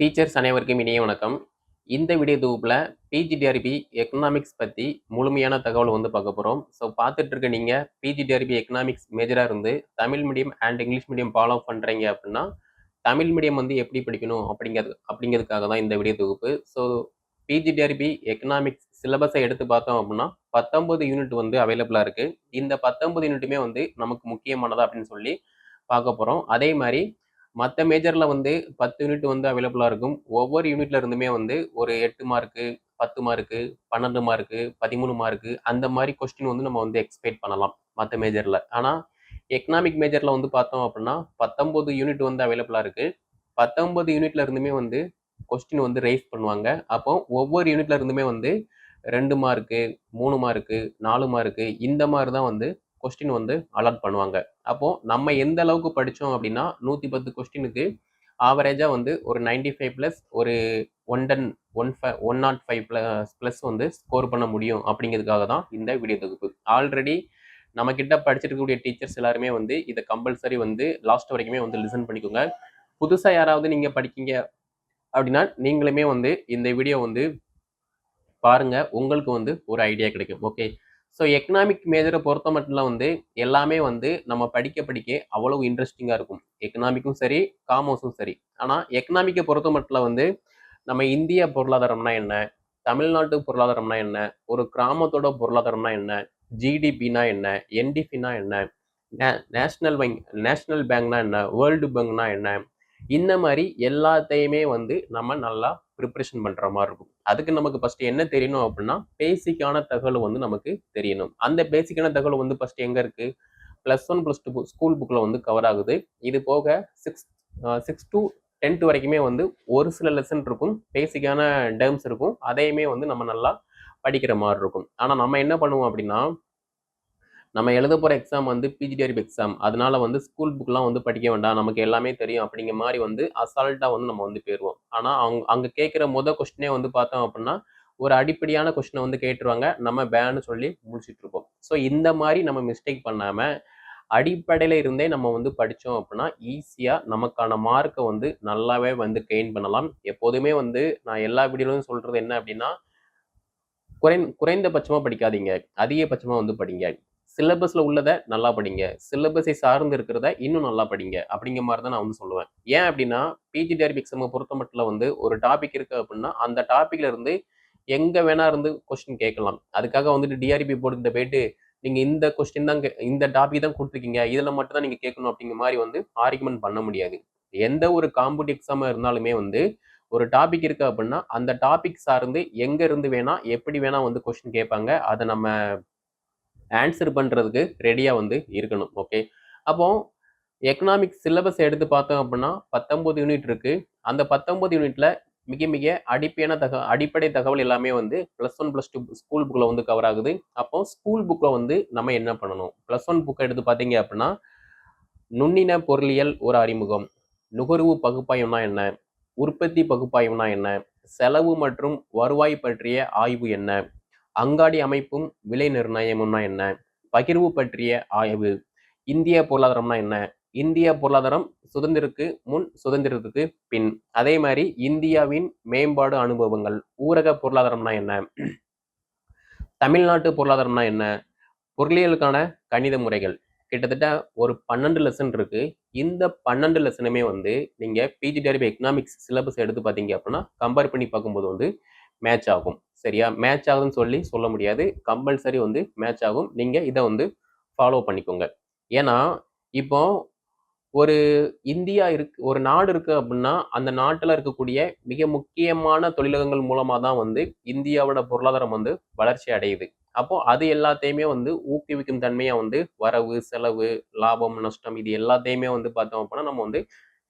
Teachers அனைவருக்கும் இனிய வணக்கம். இந்த வீடியோ தொகுப்பில் பிஜிடிஆர்பி எக்கனாமிக்ஸ் பற்றி முழுமையான தகவல் வந்து பார்க்க போகிறோம் ஸோ பார்த்துட்டு இருக்க நீங்கள் பிஜிடிஆர்பி எக்கனாமிக்ஸ் மேஜராக இருந்து Tamil medium and English medium follow பண்ணுறீங்க அப்படின்னா தமிழ் மீடியம் வந்து எப்படி படிக்கணும் அப்படிங்கிறது அப்படிங்கிறதுக்காக தான் இந்த வீடியோ தொகுப்பு. ஸோ பிஜிடிஆர்பி எக்கனாமிக்ஸ் சிலபஸை எடுத்து பார்த்தோம் அப்படின்னா பத்தொம்பது யூனிட் வந்து அவைலபிளாக இருக்குது இந்த பத்தொன்பது யூனிட்டுமே வந்து நமக்கு முக்கியமானதா அப்படின்னு சொல்லி பார்க்க போகிறோம் அதே மாதிரி மற்ற மேஜரில் வந்து பத்து யூனிட் வந்து அவைலபிளாக இருக்கும். ஒவ்வொரு யூனிட்ல இருந்துமே வந்து ஒரு எட்டு மார்க்கு பத்து மார்க்கு பன்னெண்டு மார்க்கு பதிமூணு மார்க்கு அந்த மாதிரி கொஸ்டின் வந்து நம்ம வந்து எக்ஸ்பெக்ட் பண்ணலாம் மற்ற மேஜரில் ஆனால் எக்கனாமிக் மேஜரில் வந்து பார்த்தோம் அப்படின்னா பத்தொம்போது யூனிட் வந்து அவைலபிளாக இருக்குது பத்தொம்போது யூனிட்ல இருந்துமே வந்து கொஸ்டின் வந்து ரைஸ் பண்ணுவாங்க. அப்போ ஒவ்வொரு யூனிட்ல இருந்துமே வந்து ரெண்டு மார்க்கு மூணு மார்க்கு நாலு மார்க்கு இந்த மாதிரி தான் வந்து கொஸ்டின் வந்து அலாட் பண்ணுவாங்க. அப்போ நம்ம எந்த அளவுக்கு படித்தோம் அப்படின்னா நூற்றி பத்து கொஸ்டினுக்கு ஆவரேஜாக வந்து ஒரு நைன்டி ஃபைவ் ப்ளஸ் ஒரு one ton one five one naught five plus plus வந்து ஸ்கோர் பண்ண முடியும் அப்படிங்கிறதுக்காக தான் இந்த வீடியோ தொகுப்பு. ஆல்ரெடி நம்ம கிட்ட படிச்சிருக்கக்கூடிய டீச்சர்ஸ் எல்லாருமே வந்து இதை கம்பல்சரி வந்து லாஸ்ட் வரைக்குமே வந்து லிசன் பண்ணிக்கோங்க. புதுசாக யாராவது நீங்கள் படிக்கீங்க அப்படின்னா நீங்களுமே வந்து இந்த வீடியோ வந்து பாருங்க. உங்களுக்கு வந்து ஒரு ஐடியா கிடைக்கும். ஓகே ஸோ எக்கனாமிக் மேஜரை பொறுத்த மட்டும் வந்து எல்லாமே வந்து நம்ம படிக்க படிக்க அவ்வளவு இன்ட்ரெஸ்டிங்காக இருக்கும். எக்கனாமிக்கும் சரி காமர்ஸும் சரி. ஆனால் எக்கனாமிக்கை பொறுத்த மட்டும் வந்து நம்ம இந்திய பொருளாதாரம்னா என்ன? தமிழ்நாட்டு பொருளாதாரம்னா என்ன? ஒரு கிராமத்தோட பொருளாதாரம்னா என்ன? ஜிடிபினா என்ன? என்டிபினா என்ன? நேஷனல் பேங்க் நேஷனல் பேங்க்னா என்ன? வேர்ல்டு பேங்க்னா என்ன? இந்த மாதிரி எல்லாத்தையுமே வந்து நம்ம நல்லா ப்ரிப்ரேஷன் பண்ணுற மாதிரி இருக்கும். அதுக்கு நமக்கு ஃபஸ்ட்டு என்ன தெரியணும் அப்படின்னா பேசிக்கான தகவல் வந்து நமக்கு தெரியணும். அந்த பேசிக்கான தகவல் வந்து ஃபஸ்ட்டு எங்கே இருக்குது plus one plus two school புக்கில் வந்து கவர் ஆகுது. இது போக சிக்ஸ் சிக்ஸ் டு டென்த் வரைக்குமே வந்து ஒரு சில லெசன் இருக்கும். பேசிக்கான டேர்ம்ஸ் இருக்கும். அதையுமே வந்து நம்ம நல்லா படிக்கிற மாதிரி இருக்கும். ஆனால் நம்ம என்ன பண்ணுவோம் அப்படின்னா நம்ம எழுத போகிற எக்ஸாம் வந்து பிஜிடிஆர்பி எக்ஸாம் அதனால வந்து ஸ்கூல் புக்லாம் வந்து படிக்க வேண்டாம். நமக்கு எல்லாமே தெரியும் அப்படிங்கிற மாதிரி வந்து அசால்ட்டாக வந்து நம்ம வந்து போயிடுவோம் ஆனால் அவங்க அங்கே கேட்குற முத கொஸ்டினே வந்து பார்த்தோம் அப்படின்னா ஒரு அடிப்படையான கொஸ்டினை வந்து கேட்டுருவாங்க. நம்ம பேன்னு சொல்லி முடிச்சுட்டு இருப்போம் ஸோ இந்த மாதிரி நம்ம மிஸ்டேக் பண்ணாமல் அடிப்படையில் இருந்தே நம்ம வந்து படித்தோம் அப்படின்னா ஈஸியாக நமக்கான மார்க்கை வந்து நல்லாவே வந்து கெயின் பண்ணலாம். எப்போதுமே வந்து நான் எல்லா வீடியோலையும் சொல்கிறது என்ன அப்படின்னா குறை குறைந்தபட்சமாக படிக்காதீங்க. அதிகபட்சமாக வந்து படிங்க. சிலபஸில் உள்ளதை நல்லா படிங்க. சிலபஸை சார்ந்து இருக்கிறத இன்னும் நல்லா படிங்க. அப்படிங்கிற மாதிரி தான் நான் வந்து சொல்லுவேன். ஏன் அப்படின்னா பிஜிடிஆர்பி எக்ஸாமை பொறுத்த மட்டும் வந்து ஒரு டாபிக் இருக்கு அப்படின்னா அந்த டாப்பிக்ல இருந்து எங்கே வேணா இருந்து கொஸ்டின் கேட்கலாம். அதுக்காக வந்துட்டு டிஆர்பி போர்டுக்கிட்ட போயிட்டு நீங்கள் இந்த கொஸ்டின் தான் இந்த டாபிக் தான் கொடுத்துருக்கீங்க. இதில் மட்டும் தான் நீங்கள் கேட்கணும் அப்படிங்கிற மாதிரி வந்து ஆர்குமெண்ட் பண்ண முடியாது. எந்த ஒரு காம்படிவ் எக்ஸாமாக இருந்தாலுமே வந்து ஒரு டாபிக் இருக்கு அப்படின்னா அந்த டாபிக் சார்ந்து எங்கே இருந்து வேணால் எப்படி வேணால் வந்து கொஸ்டின் கேட்பாங்க. அதை நம்ம ஆன்சர் பண்ணுறதுக்கு ரெடியாக வந்து இருக்கணும் ஓகே அப்போது எக்கனாமிக் சிலபஸ் எடுத்து பார்த்தோம் அப்படின்னா பத்தொம்பது யூனிட் இருக்குது அந்த பத்தொம்பது யூனிட்டில் மிக மிக அடிப்பையான தக அடிப்படை தகவல் எல்லாமே வந்து plus one plus two school புக்கில் வந்து கவர் ஆகுது. அப்போ ஸ்கூல் புக்கில் வந்து நம்ம என்ன பண்ணணும்? ப்ளஸ் ஒன் புக்கை எடுத்து பார்த்தீங்க அப்படின்னா நுண்ணின பொருளியல் ஒரு அறிமுகம். நுகர்வு பகுப்பாயம்னா என்ன? உற்பத்தி பகுப்பாயம்னா என்ன? செலவு மற்றும் வருவாய் பற்றிய ஆய்வு என்ன? அங்காடி அமைப்பும் விலை நிர்ணயமும்னா என்ன? பகிர்வு பற்றிய ஆய்வு. இந்திய பொருளாதாரம்னா என்ன? இந்திய பொருளாதாரம் சுதந்திரத்துக்கு முன் சுதந்திரத்துக்கு பின். அதே மாதிரி இந்தியாவின் மேம்பாடு அனுபவங்கள். ஊரக பொருளாதாரம்னா என்ன? தமிழ்நாட்டு பொருளாதாரம்னா என்ன? பொருளியலுக்கான கணித முறைகள். கிட்டத்தட்ட ஒரு பன்னெண்டு லெசன் இருக்கு. இந்த பன்னெண்டு லெசனுமே வந்து நீங்க பிஜிடிஆர்பி எக்கனாமிக்ஸ் சிலபஸ் எடுத்து பார்த்தீங்க அப்படின்னா கம்பேர் பண்ணி பார்க்கும்போது வந்து மேட்ச் ஆகும். சரியா? மேட்ச் ஆகுதுன்னு சொல்லி சொல்ல முடியாது. கம்பல்சரி வந்து மேட்ச் ஆகும். நீங்கள் இதை வந்து ஃபாலோ பண்ணிக்கோங்க. ஏன்னா இப்போ ஒரு இந்தியா இருக்கு ஒரு நாடு இருக்குது அப்படின்னா அந்த நாட்டில் இருக்கக்கூடிய மிக முக்கியமான தொழிலகங்கள் மூலமாக தான் வந்து இந்தியாவோட பொருளாதாரம் வந்து வளர்ச்சி அடையுது. அப்போ அது எல்லாத்தையுமே வந்து ஊக்குவிக்கும் தன்மையாக வந்து வரவு செலவு லாபம் நஷ்டம் இது எல்லாத்தையுமே வந்து பார்த்தோம் அப்படின்னா நம்ம வந்து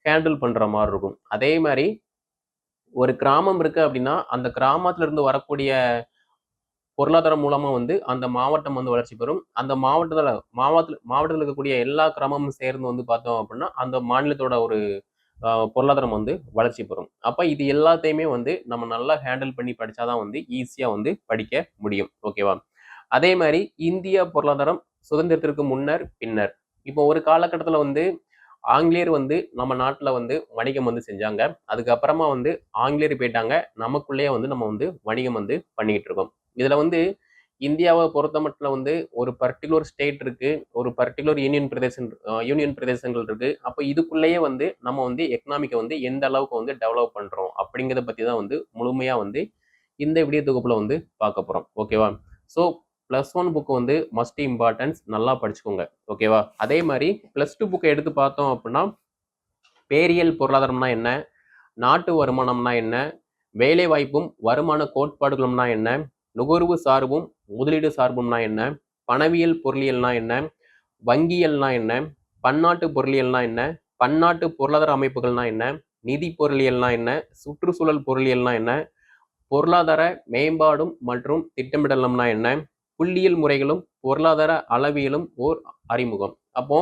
ஹேண்டில் பண்ணுற மாதிரி இருக்கும். அதே மாதிரி ஒரு கிராமம் இருக்குது அப்படின்னா அந்த கிராமத்திலிருந்து வரக்கூடிய பொருளாதாரம் மூலமாக வந்து அந்த மாவட்டம் வந்து வளர்ச்சி பெறும். அந்த மாவட்டத்தில் மாவட்டத்தில் மாவட்டத்தில் இருக்கக்கூடிய எல்லா கிராமமும் சேர்ந்து வந்து பார்த்தோம் அப்படின்னா அந்த மாநிலத்தோட ஒரு பொருளாதாரம் வந்து வளர்ச்சி பெறும். அப்போ இது எல்லாத்தையுமே வந்து நம்ம நல்லா ஹேண்டில் பண்ணி படிச்சாதான் வந்து ஈஸியாக வந்து படிக்க முடியும். ஓகேவா? அதே மாதிரி இந்திய பொருளாதாரம் சுதந்திரத்திற்கு முன்னர் பின்னர். இப்போ ஒரு காலகட்டத்தில் வந்து ஆங்கிலேயர் வந்து நம்ம நாட்டில் வந்து வணிகம் வந்து செஞ்சாங்க. அதுக்கப்புறமா வந்து ஆங்கிலேயர் போயிட்டாங்க. நமக்குள்ளேயே வந்து நம்ம வந்து வணிகம் வந்து பண்ணிக்கிட்டு இருக்கோம். இதில் வந்து இந்தியாவை பொறுத்த மட்டும் வந்து ஒரு பர்டிகுலர் ஸ்டேட் இருக்கு ஒரு பர்டிகுலர் யூனியன் பிரதேசம் யூனியன் பிரதேசங்கள் இருக்கு. அப்போ இதுக்குள்ளேயே வந்து நம்ம வந்து எக்கனாமிக்கை வந்து எந்த அளவுக்கு வந்து டெவலப் பண்ணுறோம் அப்படிங்கிறத பற்றி தான் வந்து முழுமையாக வந்து இந்த விடிய தொகுப்பில் வந்து பார்க்க போகிறோம் ஓகேவா ஸோ ப்ளஸ் ஒன் புக் வந்து மஸ்ட் இம்பார்ட்டன்ஸ் நல்லா படிச்சுக்கோங்க. ஓகேவா அதே மாதிரி ப்ளஸ் டூ புக்கை எடுத்து பார்த்தோம் அப்படின்னா பேரியல் பொருளாதாரம்னா என்ன? நாட்டு வருமானம்னா என்ன? வேலை வாய்ப்பும் வருமான கோட்பாடுகளும்னா என்ன? நுகர்வு சார்பும் முதலீடு சார்பும்னா என்ன? பணவியல் பொருளியல்னா என்ன? வங்கியல்னா என்ன? பன்னாட்டு பொருளியல்னா என்ன? பன்னாட்டு பொருளாதார அமைப்புகள்னா என்ன? நிதி பொருளியல்னா என்ன? சுற்றுச்சூழல் பொருளியல்னா என்ன? பொருளாதார மேம்பாடும் மற்றும் திட்டமிடலம்னா என்ன? புள்ளியியல் முறைகளும் பொருளாதார அளவியலும் ஓர் அறிமுகம். அப்போ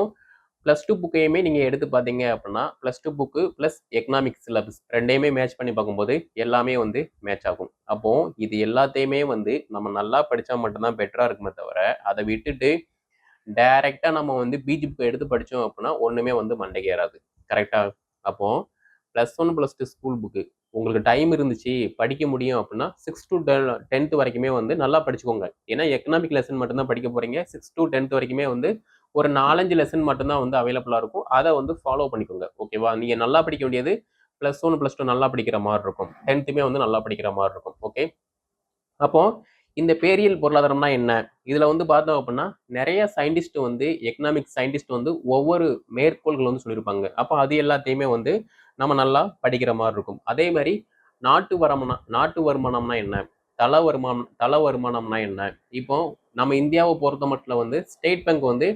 ப்ளஸ் டூ புக்கையுமே நீங்கள் எடுத்து பார்த்தீங்க அப்படின்னா plus two book plus economics syllabus ரெண்டையுமே மேட்ச் பண்ணி பார்க்கும்போது எல்லாமே வந்து மேட்ச் ஆகும். அப்போ இது எல்லாத்தையுமே வந்து நம்ம நல்லா படித்தா மட்டும்தான் பெட்டராக இருக்குமே தவிர அதை விட்டுட்டு டைரெக்டாக நம்ம வந்து பிஜி புக்கு எடுத்து படித்தோம் அப்படின்னா ஒன்றுமே வந்து மண்டைக்கு ஏறாது. கரெக்டாக அப்போ plus one plus two school book உங்களுக்கு டைம் இருந்துச்சு படிக்க முடியும் அப்படின்னா சிக்ஸ் டு டென்த் வரைக்குமே வந்து நல்லா படிச்சுக்கோங்க. ஏன்னா எக்கனாமிக் லெசன் மட்டும்தான் படிக்க போறீங்க. சிக்ஸ் டு டென்த் வரைக்குமே வந்து ஒரு நாலஞ்சு லெசன் மட்டும்தான் வந்து அவைலபிளாக இருக்கும். அதை வந்து ஃபாலோ பண்ணிக்கோங்க. ஓகேவா நீங்கள் நல்லா படிக்க வேண்டியது ப்ளஸ் ஒன் ப்ளஸ் டூ நல்லா படிக்கிற மாதிரி இருக்கும். டென்த்துமே வந்து நல்லா படிக்கிற மாதிரி இருக்கும். ஓகே அப்போ இந்த பேரியல் பொருளாதாரம்னா என்ன? இதில் வந்து பார்த்தோம் அப்படின்னா நிறைய சயின்டிஸ்ட் வந்து எக்கனாமிக் சயின்டிஸ்ட் வந்து ஒவ்வொரு மேற்கோள்கள் வந்து சொல்லியிருப்பாங்க. அப்போ அது எல்லாத்தையுமே வந்து நம்ம நல்லா படிக்கிற மாதிரி இருக்கும். அதே மாதிரி நாட்டு வருமானம் நாட்டு வருமானம்னா என்ன? தல வருமானம் தல வருமானம்னா என்ன? இப்போ நம்ம இந்தியாவை பொறுத்த மட்டும் வந்து ஸ்டேட் பேங்க் வந்து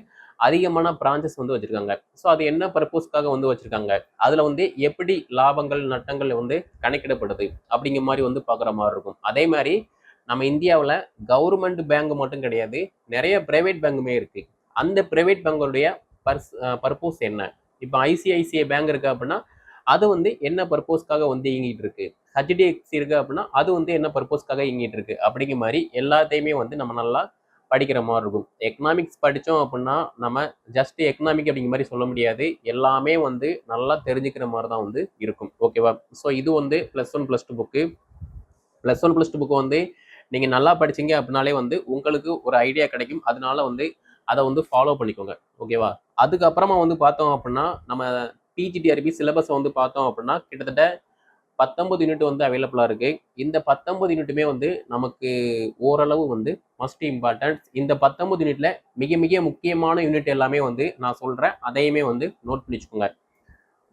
அதிகமான பிரான்ச்சஸ் வந்து வச்சுருக்காங்க. ஸோ அது என்ன பர்பஸ்க்காக வந்து வச்சுருக்காங்க? அதில் வந்து எப்படி லாபங்கள் நட்டங்கள் வந்து கணக்கிடப்படுது? அப்படிங்கிற மாதிரி வந்து பார்க்குற மாதிரி இருக்கும். அதே மாதிரி நம்ம இந்தியாவில் கவர்மெண்ட் பேங்க் மட்டும் கிடையாது நிறைய பிரைவேட் பேங்குமே இருக்குது அந்த பிரைவேட் பேங்குடைய பர்ஸ் பர்பஸ் என்ன? இப்போ ஐசிஐசிஐ பேங்க் இருக்கு அப்படின்னா அது வந்து என்ன பர்பஸ்க்காக வந்து இயங்கிட்டு இருக்கு? ஹெச்டிஎஃப்சி இருக்கு அப்படின்னா அது வந்து என்ன பர்பஸ்க்காக இயங்கிட்டு இருக்கு? அப்படிங்கிற மாதிரி எல்லாத்தையுமே வந்து நம்ம நல்லா படிக்கிற மாதிரி இருக்கும். எக்கனாமிக்ஸ் படித்தோம் அப்படின்னா நம்ம ஜஸ்ட் எக்கனாமிக் அப்படிங்கிற மாதிரி சொல்ல முடியாது. எல்லாமே வந்து நல்லா தெரிஞ்சுக்கிற மாதிரி தான் வந்து இருக்கும். ஓகேவா ஸோ இது வந்து plus one plus two book plus one plus two book வந்து நீங்கள் நல்லா படிச்சீங்க அப்படின்னாலே வந்து உங்களுக்கு ஒரு ஐடியா கிடைக்கும். அதனால வந்து அதை வந்து ஃபாலோ பண்ணிக்கோங்க. ஓகேவா அதுக்கப்புறமா வந்து பார்த்தோம் அப்படின்னா நம்ம பிஜிடிஆர்பி சிலபஸை வந்து பார்த்தோம் அப்படின்னா கிட்டத்தட்ட பத்தொன்பது யூனிட் வந்து அவைலபிளாக இருக்குது இந்த பத்தொன்பது யூனிட்டுமே வந்து நமக்கு ஓரளவு வந்து மஸ்ட் இம்பார்ட்டன்ஸ் இந்த பத்தொன்பது யூனிட்டில் மிக மிக முக்கியமான யூனிட் எல்லாமே வந்து நான் சொல்கிறேன் அதையுமே வந்து நோட் பண்ணி வச்சுக்கோங்க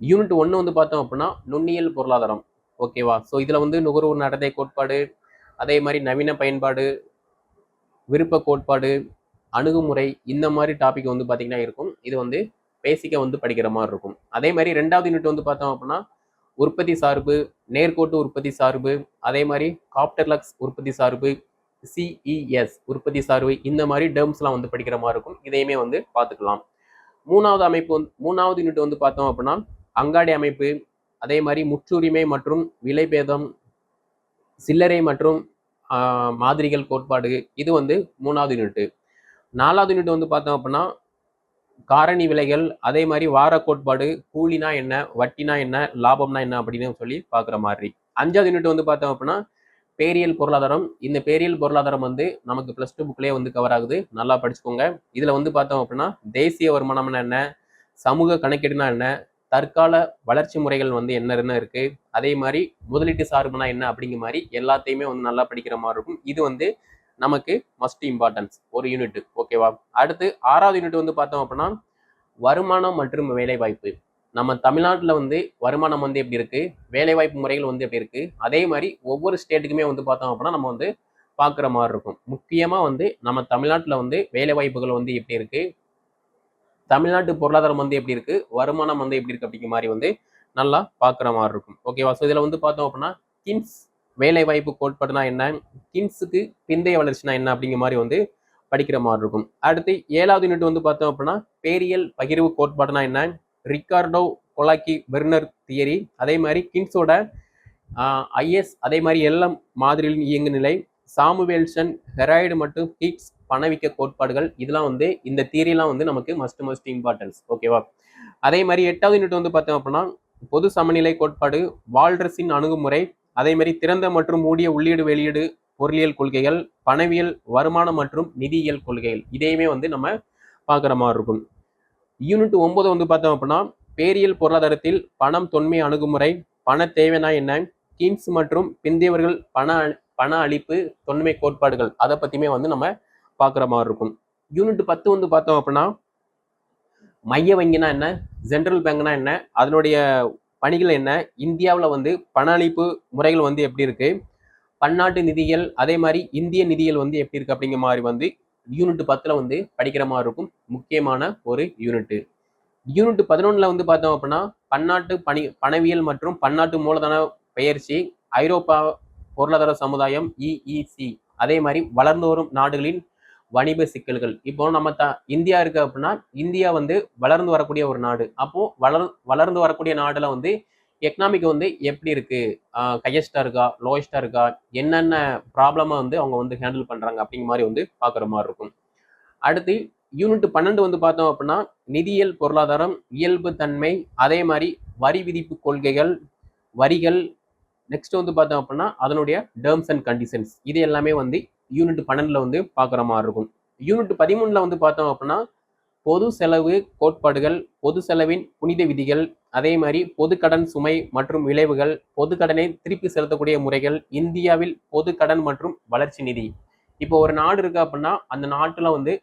யூனிட் ஒன்று வந்து பார்த்தோம் அப்படின்னா நுண்ணியல் பொருளாதாரம். ஓகேவா ஸோ இதில் வந்து நுகர்வோர் நடத்தை கோட்பாடு அதே மாதிரி நவீன பயன்பாடு விருப்ப கோட்பாடு அணுகுமுறை இந்த மாதிரி டாபிக் வந்து பார்த்தீங்கன்னா இருக்கும். இது வந்து பேசிக்காக வந்து படிக்கிற மாதிரி இருக்கும். அதே மாதிரி ரெண்டாவது யூனிட் வந்து பார்த்தோம் அப்படின்னா உற்பத்தி சார்பு நேர்கோட்டு உற்பத்தி சார்பு அதே மாதிரி காப்டர்லக்ஸ் உற்பத்தி சார்பு சிஇஎஸ் உற்பத்தி சார்பு இந்த மாதிரி டேர்ம்ஸ்லாம் வந்து படிக்கிற மாதிரி இருக்கும். இதையுமே வந்து பார்த்துக்கலாம். மூணாவது அமைப்பு வந்து மூணாவது யூனிட் வந்து பார்த்தோம் அப்படின்னா அங்காடி அமைப்பு அதே மாதிரி முற்றுரிமை மற்றும் விலைபேதம் சில்லறை மற்றும் மாதிரிகள் கோட்பாடு இது வந்து மூணாவது யூனிட் நாலாவது யூனிட் வந்து பார்த்தோம் அப்படின்னா காரணி விலைகள் அதே மாதிரி வார கோட்பாடு கூலினா என்ன வட்டினா என்ன லாபம்னா என்ன அப்படின்னு சொல்லி பார்க்குற மாதிரி. அஞ்சாவது யூனிட் வந்து பார்த்தோம் அப்படின்னா பேரியல் பொருளாதாரம். இந்த பேரியல் பொருளாதாரம் வந்து நமக்கு ப்ளஸ் டூ புக்லேயே வந்து கவர் ஆகுது. நல்லா படிச்சுக்கோங்க. இதில் வந்து பார்த்தோம் அப்படின்னா தேசிய வருமானம்னா என்ன சமூக கணக்கீடுனா என்ன தற்கால வளர்ச்சி முறைகள் வந்து என்னென்ன இருக்கு? அதே மாதிரி முதலீட்டு சார்புனா என்ன அப்படிங்கிற மாதிரி எல்லாத்தையுமே வந்து நல்லா படிக்கிற மாதிரி இருக்கும். இது வந்து நமக்கு மஸ்ட் இம்பார்ட்டன்ஸ் ஒரு யூனிட் ஓகேவா அடுத்து ஆறாவது யூனிட் வந்து பார்த்தோம் அப்படின்னா வருமானம் மற்றும் வேலைவாய்ப்பு. நம்ம தமிழ்நாட்டில் வந்து வருமானம் வந்து எப்படி இருக்கு? வேலைவாய்ப்பு முறைகள் வந்து எப்படி இருக்கு? அதே மாதிரி ஒவ்வொரு ஸ்டேட்டுக்குமே வந்து பார்த்தோம் அப்படின்னா நம்ம வந்து பார்க்குற மாதிரி இருக்கும். முக்கியமாக வந்து நம்ம தமிழ்நாட்டில் வந்து வேலைவாய்ப்புகள் வந்து எப்படி இருக்கு? தமிழ்நாட்டு பொருளாதாரம் வந்து எப்படி இருக்கு? வருமானம் வந்து எப்படி இருக்கு அப்படிங்கிற மாதிரி வந்து நல்லா பார்க்குற மாதிரி இருக்கும். ஓகேவா ஸோ இதில் வந்து பார்த்தோம் அப்படின்னா கின்ஸ் வேலை வாய்ப்பு கோட்பாடுனா என்ன? கின்ஸுக்கு பிந்தைய வளர்ச்சினா என்ன அப்படிங்கிற மாதிரி வந்து படிக்கிற மாதிரி இருக்கும். அடுத்து ஏழாவது யூனிட் வந்து பார்த்தோம் அப்படின்னா பேரியல் பகிர்வு கோட்பாடுனா என்ன? Ricardo Kalecki Berner theory. அதே மாதிரி கின்ஸோட ஐஎஸ் அதே மாதிரி எல்லாம் மாதிரியின் இயங்கு நிலை சாமுவேல்சன் ஹெராய்டு மற்றும் ஹீக்ஸ் பணவீக்க கோட்பாடுகள் இதெல்லாம் வந்து இந்த தியரிலாம் வந்து நமக்கு மஸ்ட் மஸ்ட் இம்பார்ட்டன்ஸ் ஓகேவா அதே மாதிரி எட்டாவது யூனிட் வந்து பார்த்தோம் அப்படின்னா பொது சமநிலை கோட்பாடு வால்ரஸின் அணுகுமுறை அதே மாதிரி திறந்த மற்றும் மூடிய உள்ளீடு வெளியீடு பொருளியல் கொள்கைகள் பணவியல் வருமானம் மற்றும் நிதியியல் கொள்கைகள் இதையுமே வந்து நம்ம பார்க்குற மாதிரி இருக்கும். யூனிட் ஒன்பது வந்து பார்த்தோம் அப்படின்னா பேரியல் பொருளாதாரத்தில் பணம் தொன்மை அணுகுமுறை பண தேவைனா என்ன கீன்ஸ் மற்றும் பிந்தியவர்கள் பண பண அளிப்பு தொன்மை கோட்பாடுகள் அதை பற்றியுமே வந்து நம்ம பார்க்குற மாதிரி இருக்கும். யூனிட் பத்து வந்து பார்த்தோம் அப்படின்னா மைய வங்கினா என்ன? சென்ட்ரல் பேங்க்னா என்ன? அதனுடைய பணிகள் என்ன? இந்தியாவில் வந்து பண அளிப்பு முறைகள் வந்து எப்படி இருக்கு? பன்னாட்டு நிதியியல் அதே மாதிரி இந்திய நிதியியல் வந்து எப்படி இருக்கு அப்படிங்கிற மாதிரி வந்து யூனிட் பத்தில் வந்து படிக்கிற மாதிரி இருக்கும். முக்கியமான ஒரு யூனிட்டு யூனிட் பதினொன்றில் வந்து பார்த்தோம் அப்படின்னா பன்னாட்டு பணி பணவியல் மற்றும் பன்னாட்டு மூலதன பயிற்சி ஐரோப்பா பொருளாதார சமுதாயம் இஇசி அதே மாதிரி வளர்ந்து வரும் நாடுகளின் வணிக சிக்கல்கள். இப்போ நம்ம த இந்தியா இருக்கு அப்படின்னா இந்தியா வந்து வளர்ந்து வரக்கூடிய ஒரு நாடு. அப்போ வளர் வளர்ந்து வரக்கூடிய நாடுல வந்து எக்கனாமிக் வந்து எப்படி இருக்கு? ஹையஸ்டா இருக்கா? லோயஸ்டா இருக்கா? என்னென்ன ப்ராப்ளமா வந்து அவங்க வந்து ஹேண்டில் பண்றாங்க அப்படிங்கிற மாதிரி வந்து பார்க்குற மாதிரி இருக்கும். அடுத்து யூனிட் பன்னெண்டு வந்து பார்த்தோம் அப்படின்னா நிதியியல் பொருளாதாரம் இயல்பு தன்மை அதே மாதிரி வரி விதிப்பு கொள்கைகள் வரிகள் நெக்ஸ்ட் வந்து பார்த்தோம் அப்படின்னா அதனுடைய டேர்ம்ஸ் அண்ட் கண்டிஷன்ஸ் இது எல்லாமே வந்து யூனிட் பன்னெண்டில் வந்து பார்க்குற மாதிரி இருக்கும். யூனிட் பதிமூணில் வந்து பார்த்தோம் அப்படின்னா பொது செலவு கோட்பாடுகள் பொது செலவின் புனித விதிகள் அதே மாதிரி பொது கடன் சுமை மற்றும் விளைவுகள் பொது கடனை திருப்பி செலுத்தக்கூடிய முறைகள் இந்தியாவில் பொது கடன் மற்றும் வளர்ச்சி நிதி. இப்போ ஒரு நாடு இருக்கு அப்படின்னா அந்த நாட்டில் வந்து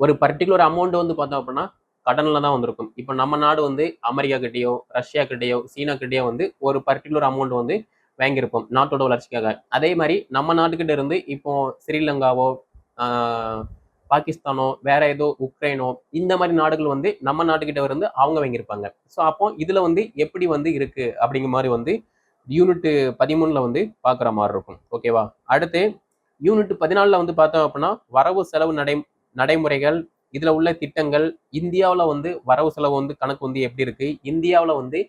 ஒரு பர்டிகுலர் அமௌண்ட் வந்து பார்த்தோம் அப்படின்னா கடனில் தான் வந்திருக்கும். இப்போ நம்ம நாடு வந்து அமெரிக்கா கிட்டேயோ ரஷ்யா கிட்டேயோ சீனா கிட்டேயோ வந்து ஒரு பர்டிகுலர் அமௌண்ட் வந்து வாங்கியிருப்போம் நாட்டோட வளர்ச்சிக்காக. அதே மாதிரி நம்ம நாட்டுக்கிட்ட இருந்து இப்போ ஸ்ரீலங்காவோ பாகிஸ்தானோ வேற ஏதோ உக்ரைனோ இந்த மாதிரி நாடுகள் வந்து நம்ம நாட்டுக்கிட்ட இருந்து அவங்க வாங்கியிருப்பாங்க. ஸோ அப்போ இதுல வந்து எப்படி வந்து இருக்கு அப்படிங்கிற மாதிரி வந்து யூனிட்டு பதிமூணுல வந்து பார்க்குற மாதிரி இருக்கும். ஓகேவா அடுத்து யூனிட் பதினாலில் வந்து பார்த்தோம் அப்படின்னா வரவு செலவு நடை நடைமுறைகள் இதில் உள்ள திட்டங்கள் இந்தியாவில் வந்து வரவு செலவு வந்து கணக்கு வந்து எப்படி இருக்குது இந்தியாவில் வந்து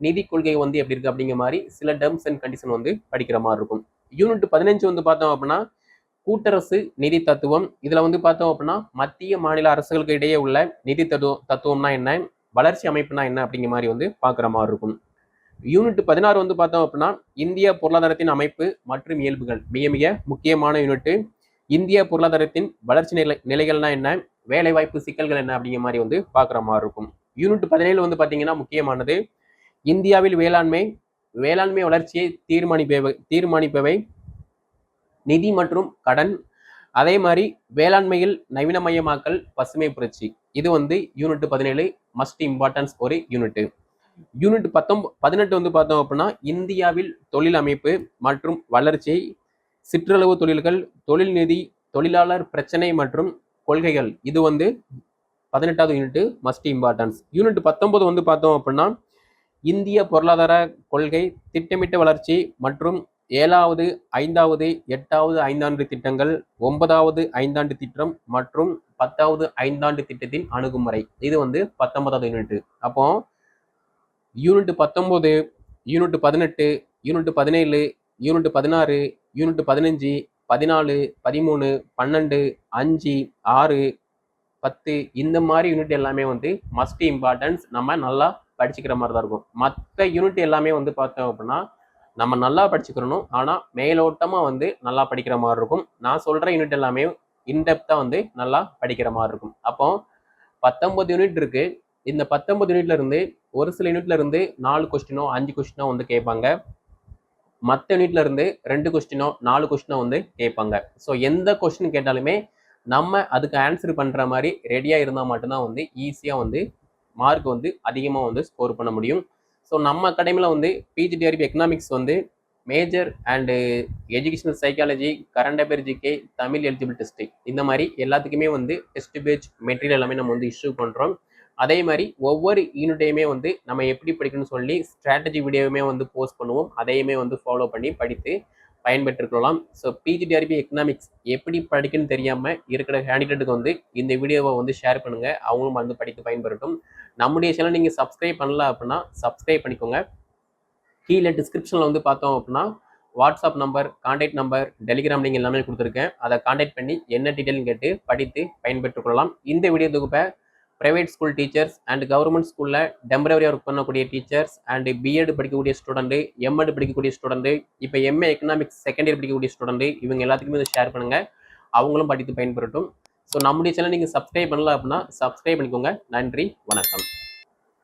நிதி கொள்கை வந்து எப்படி இருக்குது அப்படிங்கிற மாதிரி சில டேர்ம்ஸ் அண்ட் கண்டிஷன் வந்து படிக்கிற மாதிரி இருக்கும். யூனிட் பதினஞ்சு வந்து பார்த்தோம் அப்படின்னா கூட்டரசு நிதி தத்துவம். இதில் வந்து பார்த்தோம் அப்படின்னா மத்திய மாநில அரசுகளுக்கு இடையே உள்ள நிதி தத்துவம் தத்துவம்னா என்ன? வளர்ச்சி அமைப்புனா என்ன அப்படிங்கிற மாதிரி வந்து பார்க்குற மாதிரி இருக்கும். யூனிட் பதினாறு வந்து பார்த்தோம் அப்படின்னா இந்திய பொருளாதாரத்தின் அமைப்பு மற்றும் இயல்புகள். மிக மிக முக்கியமான யூனிட்டு இந்திய பொருளாதாரத்தின் வளர்ச்சி நிலை நிலைகள்னா என்ன? வேலைவாய்ப்பு சிக்கல்கள் என்ன அப்படிங்கிற மாதிரி வந்து பார்க்குற மாதிரி இருக்கும். யூனிட் பதினேழு வந்து பார்த்தீங்கன்னா முக்கியமானது. இந்தியாவில் வேளாண்மை வேளாண்மை வளர்ச்சியை தீர்மானிப்பவை தீர்மானிப்பவை நிதி மற்றும் கடன். அதே மாதிரி வேளாண்மையில் நவீனமயமாக்கல் பசுமை புரட்சி. இது வந்து யூனிட் பதினேழு மஸ்ட் இம்பார்ட்டன்ஸ் ஒரு யூனிட் யூனிட் பத்தொம்ப பதினெட்டு வந்து பார்த்தோம் அப்படின்னா இந்தியாவில் தொழில் அமைப்பு மற்றும் வளர்ச்சி சிற்றளவு தொழில்கள் தொழில் நிதி தொழிலாளர் பிரச்சனை மற்றும் கொள்கைகள். இது வந்து பதினெட்டாவது யூனிட் மஸ்ட் இம்பார்ட்டன்ஸ் யூனிட் பத்தொன்பது வந்து பார்த்தோம் அப்படின்னா இந்திய பொருளாதார கொள்கை திட்டமிட்ட வளர்ச்சி மற்றும் ஏழாவது ஐந்தாவது எட்டாவது ஐந்தாண்டு திட்டங்கள் ஒன்பதாவது ஐந்தாண்டு திட்டம் மற்றும் பத்தாவது ஐந்தாண்டு திட்டத்தின் அணுகுமுறை. இது வந்து பத்தொன்பதாவது யூனிட் அப்போ யூனிட் பத்தொன்பது யூனிட் பதினெட்டு யூனிட் பதினேழு யூனிட் பதினாறு யூனிட் பதினஞ்சு பதினாலு பதிமூணு பன்னெண்டு அஞ்சு ஆறு பத்து இந்த மாதிரி யூனிட் எல்லாமே வந்து மஸ்ட் இம்பார்ட்டன்ஸ் நம்ம நல்லா படிச்சுக்கிற மாதிரி தான் இருக்கும். மற்ற யூனிட் எல்லாமே வந்து பார்த்தோம் அப்படின்னா நம்ம நல்லா படிச்சுக்கிறணும். ஆனால் மேலோட்டமாக வந்து நல்லா படிக்கிற மாதிரி இருக்கும். நான் சொல்கிற யூனிட் எல்லாமே இன்டெப்த்தாக வந்து நல்லா படிக்கிற மாதிரி இருக்கும். அப்போ பத்தொம்பது யூனிட் இருக்குது இந்த பத்தொம்பது யூனிட்லேருந்து ஒரு சில யூனிட்லேருந்து நாலு கொஸ்டினோ அஞ்சு கொஸ்டினோ வந்து கேட்பாங்க. மற்ற யூனிட்ல இருந்து ரெண்டு கொஸ்டினோ நாலு கொஸ்டினோ வந்து கேட்பாங்க. ஸோ எந்த கொஸ்டின் கேட்டாலுமே நம்ம அதுக்கு ஆன்சர் பண்ணுற மாதிரி ரெடியாக இருந்தால் மட்டும்தான் வந்து ஈஸியாக வந்து மார்க் வந்து அதிகமாக வந்து ஸ்கோர் பண்ண முடியும். ஸோ நம்ம அகாடமியில் வந்து பிஜிடிஆர்பி எக்கனாமிக்ஸ் வந்து major and educational psychology current affair GK Tamil eligible test இந்த மாதிரி எல்லாத்துக்குமே வந்து டெஸ்ட் பேஜ் மெட்டீரியல் எல்லாமே நம்ம வந்து இஷ்யூ பண்ணுறோம் அதே மாதிரி ஒவ்வொரு யூனிட்டையுமே வந்து நம்ம எப்படி படிக்கணும்னு சொல்லி ஸ்ட்ராட்டஜி வீடியோவுமே வந்து போஸ்ட் பண்ணுவோம். அதையுமே வந்து ஃபாலோ பண்ணி படித்து பயன்பெற்றுக்கொள்ளலாம். ஸோ பிஜிடிஆர்பி எக்கனாமிக்ஸ் எப்படி படிக்கணும்னு தெரியாமல் இருக்கிற கேண்டிடேட்டுக்கு வந்து இந்த வீடியோவை வந்து ஷேர் பண்ணுங்கள் அவங்களும் வந்து படித்து பயன்பெறட்டும். நம்முடைய சேனல் நீங்கள் சப்ஸ்கிரைப் பண்ணல அப்படின்னா சப்ஸ்கிரைப் பண்ணிக்கோங்க. கீழே டிஸ்கிரிப்ஷனில் வந்து பார்த்தோம் அப்படின்னா WhatsApp number contact number Telegram link எல்லாமே கொடுத்துருக்கேன். அதை கான்டாக்ட் பண்ணி என்ன டீட்டெயில்னு கேட்டு படித்து பயன்பெற்றுக்கொள்ளலாம். இந்த வீடியோ தொகுப்பை private school teachers and government ஸ்கூலில் டெம்பரவரியாக ஒர்க் பண்ணக்கூடிய டீச்சர்ஸ் அண்ட் பிஎட் படிக்கக்கூடிய ஸ்டூடெண்ட் எம்எட் படிக்கக்கூடிய ஸ்டூடெண்ட் இப்போ எம்ஏ எக்கனாமிக்ஸ் செகண்ட் இயர் படிக்கக்கூடிய ஸ்டூடெண்ட் இவங்க எல்லாத்துக்குமே இதை ஷேர் பண்ணுங்கள் அவங்களும் படித்து பயன்பெறட்டும். ஸோ நம்முடைய சேனல் நீங்கள் சப்ஸ்கிரைப் பண்ணல அப்படின்னா சப்ஸ்கிரைப் பண்ணிக்கோங்க. நன்றி வணக்கம்.